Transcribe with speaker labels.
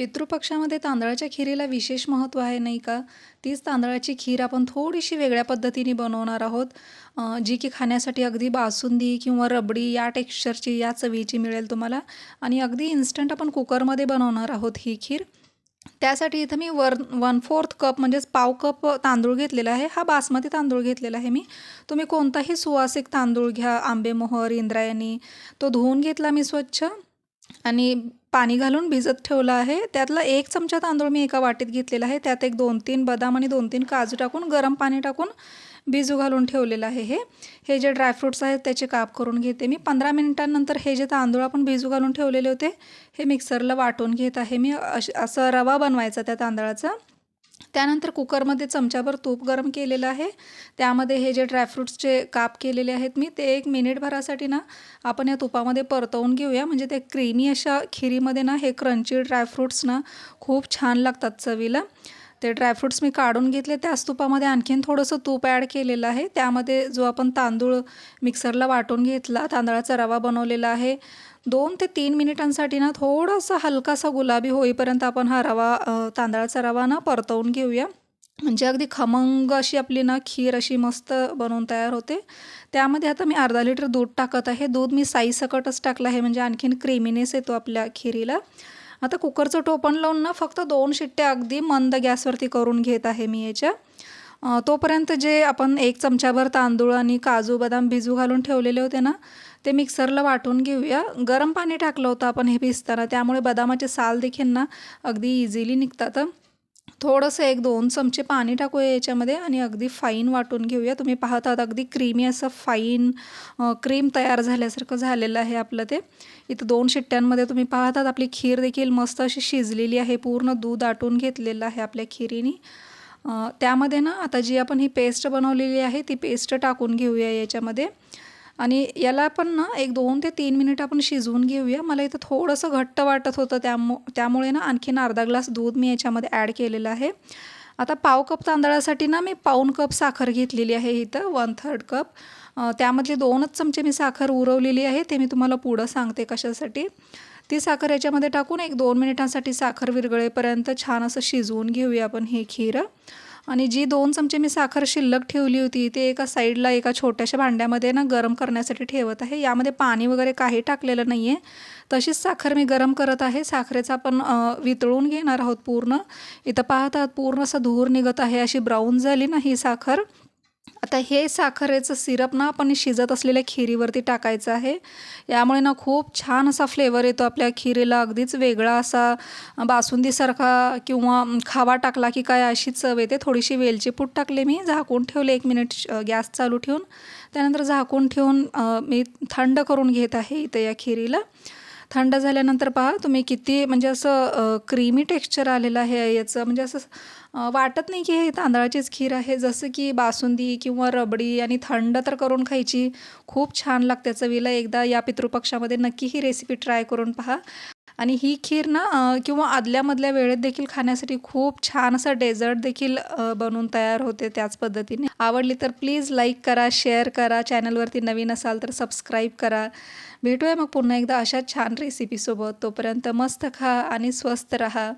Speaker 1: पितृपक्षामध्ये तांदळाच्या खिरीला विशेष महत्त्व आहे नाही का? तीच तांदळाची खीर आपण थोडीशी वेगळ्या पद्धतीने बनवणार आहोत. जी की खाण्यासाठी अगदी बासुंदी किंवा रबडी या टेक्स्चरची या चवीची मिळेल तुम्हाला. आणि अगदी इन्स्टंट आपण कुकरमध्ये बनवणार आहोत ही खीर. त्यासाठी इथं मी वर वन फोर्थ कप म्हणजेच पाव कप तांदूळ घेतलेला आहे. हा बासमती तांदूळ घेतलेला आहे मी. तुम्ही कोणताही सुवासिक तांदूळ घ्या. आंबेमोहर इंद्रायणी तो धुवून घेतला मी स्वच्छ. आणि पाणी घालून भिजत ठेवलं आहे. त्यातला एक चमचा तांदूळ मी एका वाटीत घेतलेला आहे. त्यात एक दोन तीन बदाम आणि दोन तीन काजू टाकून गरम पाणी टाकून भिजू घालून ठेवलेलं आहे हे. हे जे ड्रायफ्रूट्स आहेत त्याचे काप करून घेते मी. पंधरा मिनिटांनंतर हे जे तांदूळ आपण भिजू घालून ठेवलेले होते हे मिक्सरला वाटून घेत आहे मी. अश असं रवा बनवायचा त्या तांदळाचा. त्यानंतर कुकरमध्ये चमच्याभर तूप गरम केलेलं आहे. त्यामध्ये हे जे ड्रायफ्रूट्सचे काप केलेले आहेत मी ते एक मिनिटभरासाठी ना आपण या तुपामध्ये परतवून घेऊया. म्हणजे ते क्रीमी अशा खिरीमध्ये ना हे क्रंची ड्रायफ्रूट्स ना खूप छान लागतात चवीला. ते ड्रायफ्रूट्स मी काढून घेतले. त्याच तुपामध्ये आणखीन थोडंसं तूप ॲड केलेलं आहे. त्यामध्ये जो आपण तांदूळ मिक्सरला वाटून घेतला तांदळाचा रवा बनवलेला आहे. दोन ते तीन मिनिटांसाठी ना थोडासा हलकासा गुलाबी होईपर्यंत आपण हा रवा तांदळाचा रवा ना परतवून घेऊया. म्हणजे अगदी खमंग अशी आपली ना खीर अशी मस्त बनवून तयार होते. त्यामध्ये आता मी अर्धा लिटर दूध टाकत आहे. दूध मी साईसकटच टाकलं आहे. म्हणजे आणखीन क्रीमीनेस येतो आपल्या खिरीला. आता कुकरचं टोपण लावून ना फक्त दोन शिट्ट्या अगदी मंद गॅसवरती करून घेत आहे मी याच्या. तोपर्यंत जे आपण एक चमच्याभर तांदूळ आणि काजू बदाम भिजू घालून ठेवलेले होते ना ते मिक्सरला वाटून घेऊया. गरम पाणी टाकलं होतं आपण हे भिजताना त्यामुळे बदामाचे साल देखील ना अगदी इझिली निघतात. थोडंसं एक दोन चमचे पाणी टाकूया याच्यामध्ये आणि अगदी फाईन वाटून घेऊया. तुम्ही पाहतात अगदी क्रीमी असं फाईन क्रीम तयार झाल्यासारखं झालेलं आहे आपलं ते. इथं दोन शिट्ट्यांमध्ये तुम्ही पाहतात आपली खीर देखील मस्त अशी शिजलेली आहे. पूर्ण दूध आटून घेतलेलं आहे आपल्या खिरीने. त्यामध्ये ना आता जी आपण ही पेस्ट बनवलेली आहे ती पेस्ट टाकून घेऊया याच्यामध्ये. आणि याला पण ना एक दोन ते तीन मिनिट आपण शिजवून घेऊया. मला इथं थोडंसं घट्ट वाटत होतं त्यामु त्यामुळे ना आणखीन अर्धा ग्लास दूध मी याच्यामध्ये ॲड केलेलं आहे. आता पाव कप तांदळासाठी ना मी पाऊण कप साखर घेतलेली आहे इथं वन थर्ड कप. त्यामधले दोनच चमचे मी साखर उरवलेली आहे ते मी तुम्हाला पुढं सांगते कशासाठी. ती साखर याच्यामध्ये टाकून एक दोन मिनिटांसाठी साखर विरगळेपर्यंत छान असं शिजवून घेऊया आपण हे खीर. आणि जी दोन चमचे मी साखर शिल्लक ठेवली होती ते एका साईडला एका छोट्याशा भांड्यामध्ये ना गरम करण्यासाठी ठेवत आहे. यामध्ये पाणी वगैरे काही टाकलेलं नाही आहे तशीच साखर मी गरम करत आहे. साखरेचा आपण वितळून घेणार आहोत पूर्ण. इथं पाहतात पूर्ण असं धूर निघत आहे अशी ब्राऊन झाली ना ही साखर. आता हे साखरेचं सिरप ना आपण शिजत असलेल्या खिरीवरती टाकायचं आहे. यामुळे ना खूप छान असा फ्लेवर येतो आपल्या खिरीला. अगदीच वेगळा असा बासुंदीसारखा किंवा खावा टाकला की काय अशी चव येते. थोडीशी वेलची पूट टाकले मी झाकून ठेवले एक मिनिट गॅस चालू ठेवून. त्यानंतर झाकून ठेवून मी थंड करून घेत आहे इथं या खिरीला. थंड झाल्यानंतर पहा तुम्ही किती म्हणजे असं क्रीमी टेक्स्चर आलेलं आहे याचं. म्हणजे असं वाटत नाही की हे तांदळाचीच खीर आहे. जसं की बासुंदी किंवा रबडी आणि थंड तर करून खायची. खूप छान लागते चवीला एकदा या पितृपक्षामध्ये नक्की ही रेसिपी ट्राय करून पहा. आणि ही खीर ना किंवा आदल्यामधल्या वेळेत देखील खाण्यासाठी खूप छान असं डेझर्ट देखील बनवून तयार होते त्याच पद्धतीने. आवडली तर प्लीज लाईक करा शेअर करा चॅनलवरती नवीन असाल तर सबस्क्राईब करा. भेटूया मग पुन्हा एकदा अशा छान रेसिपीसोबत तोपर्यंत मस्त खा आणि स्वस्त रहा.